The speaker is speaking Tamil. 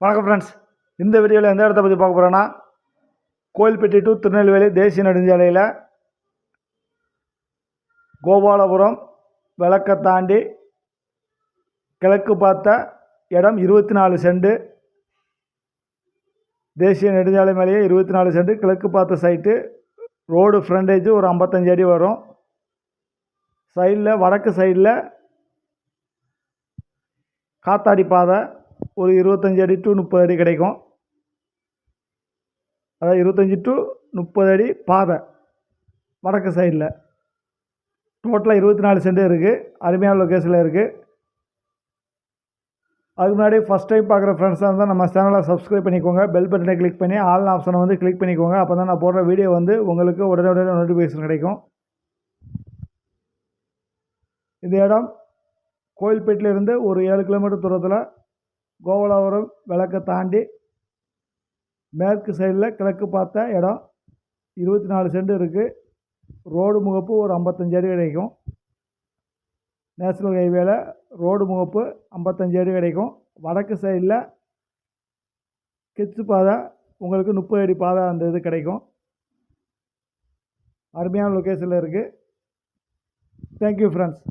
வணக்கம் ஃப்ரெண்ட்ஸ் இந்த வீடியோவில் எந்த இடத்த பற்றி பார்க்க போகிறோன்னா கோயில்பட்டி டு திருநெல்வேலி தேசிய நெடுஞ்சாலையில் கோபாலபுரம் விளக்க தாண்டி கிழக்கு பார்த்த இடம் இருபத்தி நாலு செண்டு தேசிய நெடுஞ்சாலை மேலேயே இருபத்தி நாலு செண்டு கிழக்கு பார்த்த சைட்டு ரோடு ஃப்ரண்டேஜ் ஒரு ஐம்பத்தஞ்சு அடி வரும். சைடில் வடக்கு சைடில் காத்தாடி பாதை. ஒரு இருபத்தஞ்சி அடி டு முப்பது அடி கிடைக்கும். அதாவது இருபத்தஞ்சி டு முப்பது அடி பாதை. வடக்கு சைடில் டோட்டலாக இருபத்தி நாலு சென்ட் இருக்குது அருமையான லொக்கேஷனில் இருக்குது அதுக்கு முன்னாடி ஃபஸ்ட் டைம் பார்க்குற ஃப்ரெண்ட்ஸாக இருந்தால் நம்ம சேனலை சப்ஸ்கிரைப் பண்ணிக்கோங்க. பெல் பட்டனை கிளிக் பண்ணி ஆல் ஆப்ஷனை வந்து கிளிக் பண்ணிக்கோங்க. அப்போ தான் நான் போடுற வீடியோ வந்து உங்களுக்கு உடனே உடனே நோட்டிஃபிகேஷன் கிடைக்கும். இந்த இடம் கோயில்பேட்டிலேருந்து ஒரு ஏழு கிலோமீட்டர் தூரத்தில் கோவலாபுரம் விளக்கை தாண்டி மேற்கு சைடில் கிழக்கு பார்த்த இடம் இருபத்தி நாலு சென்ட் இருக்குது ரோடு முகப்பு ஒரு ஐம்பத்தஞ்சு அடி கிடைக்கும். நேஷ்னல் ஹைவேல ரோடு முகப்பு ஐம்பத்தஞ்சு அடி கிடைக்கும். வடக்கு சைடில் கிச்சு பாதை உங்களுக்கு முப்பது அடி பாதை அந்த இது கிடைக்கும். அருமையான லொக்கேஷனில் இருக்குது தேங்க்யூ ஃப்ரெண்ட்ஸ்